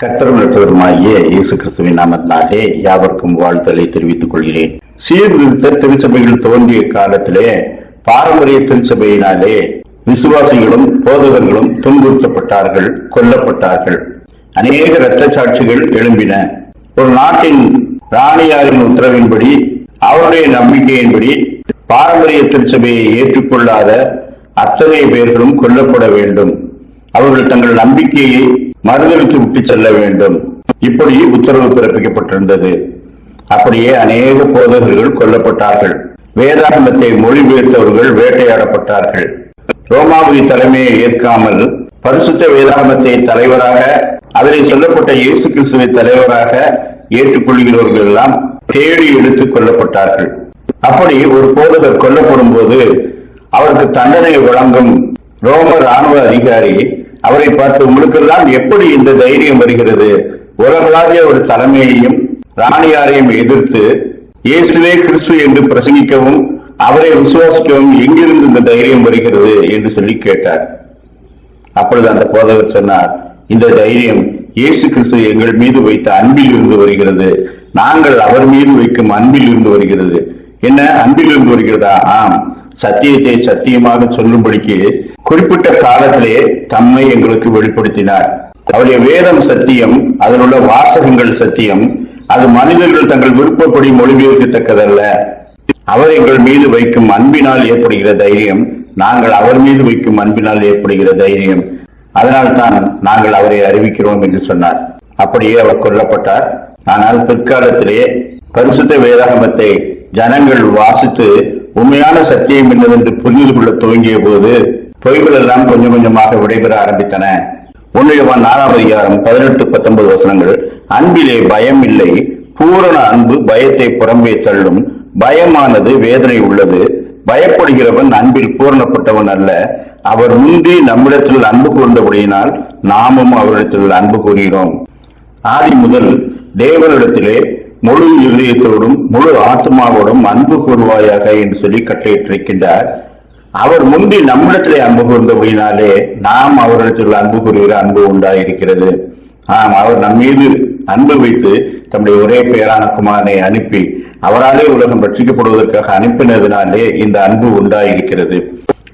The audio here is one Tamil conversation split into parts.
கர்த்தரும் இயேசு கிறிஸ்துவின் நாமத்தினாலே யாவருக்கும் வாழ்த்தலை தெரிவித்துக் கொள்கிறேன். சீர்திருத்த திருச்சபைகள் தோன்றிய காலத்திலே பாரம்பரிய திருச்சபையினாலே விசுவாசிகளும் போதகர்களும் துன்புறுத்தப்பட்டார்கள் கொல்லப்பட்டார்கள். அநேக இரத்த சாட்சிகள் எழும்பின. ஒரு நாட்டின் ராணியாரின் உத்தரவின்படி அவருடைய நம்பிக்கையின்படி பாரம்பரிய திருச்சபையை ஏற்றுக்கொள்ளாத அத்தனை பேர்களும் கொல்லப்பட வேண்டும். அவர்கள் தங்கள் நம்பிக்கையை மறுதளித்து விட்டு செல்ல வேண்டும். இப்படி உத்தரவு பிறப்பிக்கப்பட்டிருந்தது. அப்படியே அநேக போதகர்கள் கொல்லப்பட்டார்கள். வேதாந்தத்தை மொழிபெயர்த்தவர்கள் வேட்டையாடப்பட்டார்கள். ரோமாபுரி தலைமையை ஏற்காமல் பரிசுத்த வேதாந்தத்தை தலைவராக அதில் சொல்லப்பட்ட இயேசு கிறிஸ்துவை தலைவராக ஏற்றுக்கொள்கிறவர்கள் எல்லாம் தேடி எடுத்துக் கொல்லப்பட்டார்கள் அப்படி ஒரு போதகர் கொல்லப்படும் போது அவருக்கு தண்டனை வழங்கும் ரோம ராணுவ அதிகாரி அவரை பார்த்து உங்களுக்கெல்லாம் எப்படி இந்த தைரியம் வருகிறது? உலகளாவிய ஒரு தலைமையையும் ராணியாரையும் எதிர்த்து இயேசுவே கிறிஸ்து என்று பிரசங்கிக்கவும் அவரை விசுவாசிக்கவும் எங்கிருந்து இந்த தைரியம் வருகிறது என்று சொல்லி கேட்டார். அப்பொழுது அந்த போதவர் சொன்னார் இந்த தைரியம் இயேசு கிறிஸ்து எங்கள் மீது வைத்த அன்பில் இருந்து வருகிறது. நாங்கள் அவர் மீது வைக்கும் அன்பில் இருந்து வருகிறது. என்ன அன்பில் இருந்து வருகிறதா? ஆம். சத்தியத்தை சத்தியமாக சொல்லும்படிக்கு குறிப்பிட்ட காலத்திலே தம்மை எங்களுக்கு வெளிப்படுத்தினார். அவருடைய வேதம் சத்தியம் அதில் உள்ள வாசகங்கள் சத்தியம் அது மனிதர்கள் தங்கள் விருப்பப்படி மொழிபெயர்க்கத்தக்கதல்ல. அவர் எங்கள் மீது வைக்கும் அன்பினால் ஏற்படுகிற தைரியம் நாங்கள் அவர் மீது வைக்கும் அன்பினால் ஏற்படுகிற தைரியம். அதனால் தான் நாங்கள் அவரை அறிவிக்கிறோம் என்று சொன்னார். அப்படியே அவர் கொல்லப்பட்டார். ஆனால் பிற்காலத்திலே பரிசுத்த வேதாகமத்தை ஜனங்கள் வாசித்து உண்மையான சத்தியம் என்னவென்று புரிந்து கொள்ள துவங்கிய போது பொய்கள் எல்லாம் கொஞ்சம் கொஞ்சமாக விடைபெற ஆரம்பித்தன. ஒன்றியவான் நாலாம் அதிகாரம் பதினெட்டு பத்தொன்பது வசனங்கள். அன்பிலே பயம் இல்லை. பூரண அன்பு பயத்தை புறம்பே தள்ளும். பயமானது வேதனை உள்ளது. பயப்படுகிறவன் அன்பில் பூரணப்பட்டவன் அல்ல. அவர் முந்தி நம்மிடத்தில் அன்பு கொண்டபடியினால் நாமும் அவரிடத்தில் அன்பு கூறுகிறோம் ஆதி முதல் தேவனிடத்திலே முழு இருதயத்தோடும் முழு ஆத்மாவோடும் அன்பு கூறுவாயாக என்று சொல்லி கட்டளையிட்டிருக்கின்றார். அவர் முந்தி நம்மிடத்திலே அன்பு கூர்ந்தபடினாலே நாம் அவரிடத்தில் அன்பு கூறுகிற அன்பு உண்டாயிருக்கிறது. ஆம் அவர் நம் மீது அன்பு வைத்து தம்முடைய ஒரே பெயரான குமாரனை அனுப்பி அவராலே உலகம் ரட்சிக்கப்படுவதற்காக அனுப்பினதினாலே இந்த அன்பு உண்டாயிருக்கிறது.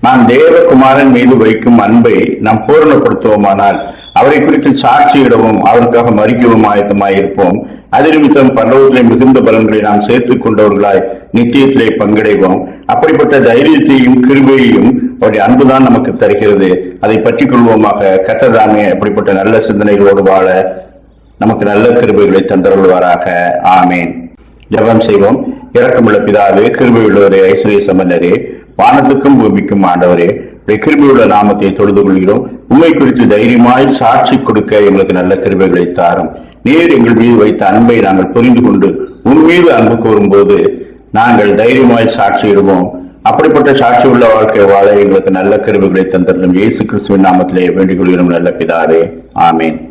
நாம் தேவகுமாரன் மீது வைக்கும் அன்பை நாம் பூரணப்படுத்துவோமானால் அவரை குறித்து சாட்சியிடவும் அவருக்காக மறிக்கவும் ஆயத்தமாயிருப்போம். அதிர்மித்தம் நிமித்தம் பல்லவத்திலே மிகுந்த பலன்களை நாம் சேர்த்துக் கொண்டவர்களாய் நித்தியத்திலே பங்கடைவோம். அப்படிப்பட்ட தைரியத்தையும் கிருபையையும் அவருடைய அன்புதான் நமக்கு தருகிறது. அதை பற்றி கொள்வோமாக. கத்ததாமே அப்படிப்பட்ட நல்ல சிந்தனைகளோடு வாழ நமக்கு நல்ல கிருபைகளை தந்தருள்வாராக. ஆமேன். ஜெபம் செய்வோம். இறக்கமுள்ள பிதாவே கிருபை உள்ளவரே ஐஸ்வர்ய சம்பந்தரே வானத்துக்கும் பூமிக்கும் ஆண்டவரே கிருபியுள்ள நாமத்தை தொழுது கொள்கிறோம். உண்மை குறித்து தைரியமாய் சாட்சி கொடுக்க எங்களுக்கு நல்ல கிருபைகளை தாரும். நீர் எங்கள் மீது வைத்த அன்பை நாங்கள் புரிந்து கொண்டு உன் மீது அன்பு கூறும்போது நாங்கள் தைரியமாய் சாட்சியிடுவோம். அப்படிப்பட்ட சாட்சி உள்ள வாழ்க்கை வாழ எங்களுக்கு நல்ல கருவிகளை தந்திருக்கும். இயேசு கிறிஸ்துவின் நாமத்திலே வேண்டிக் கொள்கிறோம். நல்ல பிதாவே. ஆமேன்.